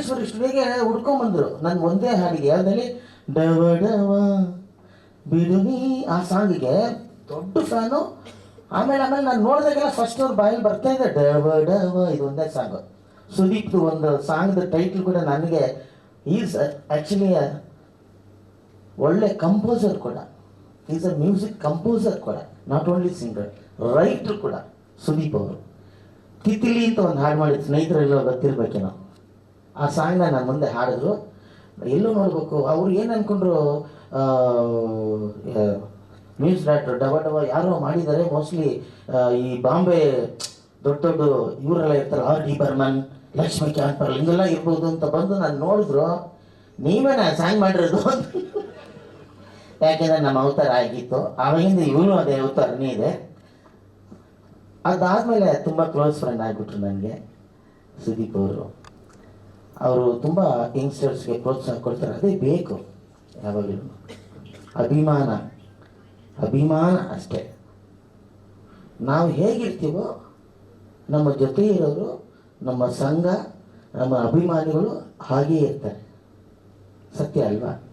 ಚಾಮುಂಡೇಶ್ವರಿ ಸ್ಟುಡಿಯೋಗೆ ಹುಡ್ಕೊಂಡ್ಬಂದರು ನನ್ನ ಒಂದೇ ಹಾಡಿಗೆ. ಅದರಲ್ಲಿ ಡವ ಡವ ಬಿಡುನಿ ಆ ಸಾಂಗಿಗೆ ದೊಡ್ಡ ಫ್ಯಾನು ಆಮೇಲೆ ಆಮೇಲೆ ನಾನು ನೋಡಿದಾಗೆಲ್ಲ ಫಸ್ಟ್ ಅವ್ರ ಬಾಯಲ್ಲಿ ಬರ್ತಾ ಇದೆ. ಡವ ಡವ ಇದು ಒಂದೇ ಸಾಂಗು. ಸುದೀಪ್ದು ಒಂದು ಸಾಂಗ್ದ ಟೈಟ್ಲ್ ಕೂಡ ನನಗೆ ಈಸ್ ಆ್ಯಕ್ಚುಲಿ ಒಳ್ಳೆ ಕಂಪೋಸರ್ ಕೂಡ. ಈಸ್ ಅ ಮ್ಯೂಸಿಕ್ ಕಂಪೋಸರ್ ಕೂಡ. ನಾಟ್ ಓನ್ಲಿ ಸಿಂಗರ್ ರೈಟ್ರು ಕೂಡ ಸುದೀಪ್ ಅವರು. ತಿತಿಲಿ ಅಂತ ಒಂದು ಹಾಡು ಮಾಡಿದ ಸ್ನೇಹಿತರೆಲ್ಲ ಗೊತ್ತಿರ್ಬೇಕೇನೋ. ಆ ಸಾಂಗ್ನ ನಾನು ಮುಂದೆ ಹಾಡಿದ್ರು ಎಲ್ಲೂ ನೋಡಬೇಕು, ಅವ್ರು ಏನು ಅಂದ್ಕೊಂಡ್ರು ನ್ಯೂಸ್ ಡ್ರಾಕ್ಟರ್ ಡಬ ಡಬ ಯಾರೋ ಮಾಡಿದ್ದಾರೆ. ಮೋಸ್ಟ್ಲಿ ಈ ಬಾಂಬೆ ದೊಡ್ಡ ದೊಡ್ಡ ಇವರೆಲ್ಲ ಇರ್ತಾರೆ ಆರ್ ಡಿ ಬರ್ಮನ್ ಲಕ್ಷ್ಮೀಕಾಂತ್ ಪರ್ಲ್ ಹಿಂಗೆಲ್ಲ ಇರ್ಬೋದು ಅಂತ ಬಂದು ನಾನು ನೋಡಿದ್ರು. ನೀವೇ ನಾನು ಸಾಂಗ್ ಮಾಡಿರೋದು ಯಾಕೆಂದ್ರೆ ನಮ್ಮ ಅವತಾರ ಆಗಿತ್ತು. ಆವಾಗಿಂದ ಇವನು ಅದೇ ಅವತಾರನೇ ಇದೆ. ಅದಾದಮೇಲೆ ತುಂಬ ಕ್ಲೋಸ್ ಫ್ರೆಂಡ್ ಆಗಿಬಿಟ್ರು ನನಗೆ ಸುದೀಪ್ ಅವರು. ಅವರು ತುಂಬ ಯಂಗ್ಸ್ಟರ್ಸ್ಗೆ ಪ್ರೋತ್ಸಾಹ ಕೊಡ್ತಾರೆ. ಅದೇ ಬೇಕು ಯಾವಾಗಲೂ. ಅಭಿಮಾನ. ಅಭಿಮಾನ ಅಷ್ಟೇ. ನಾವು ಹೇಗಿರ್ತೀವೋ, ನಮ್ಮ ಜೊತೆ ಇರೋರು, ನಮ್ಮ ಸಂಘ, ನಮ್ಮ ಅಭಿಮಾನಿಗಳು ಹಾಗೇ ಇರ್ತಾರೆ. ಸತ್ಯ ಅಲ್ವಾ?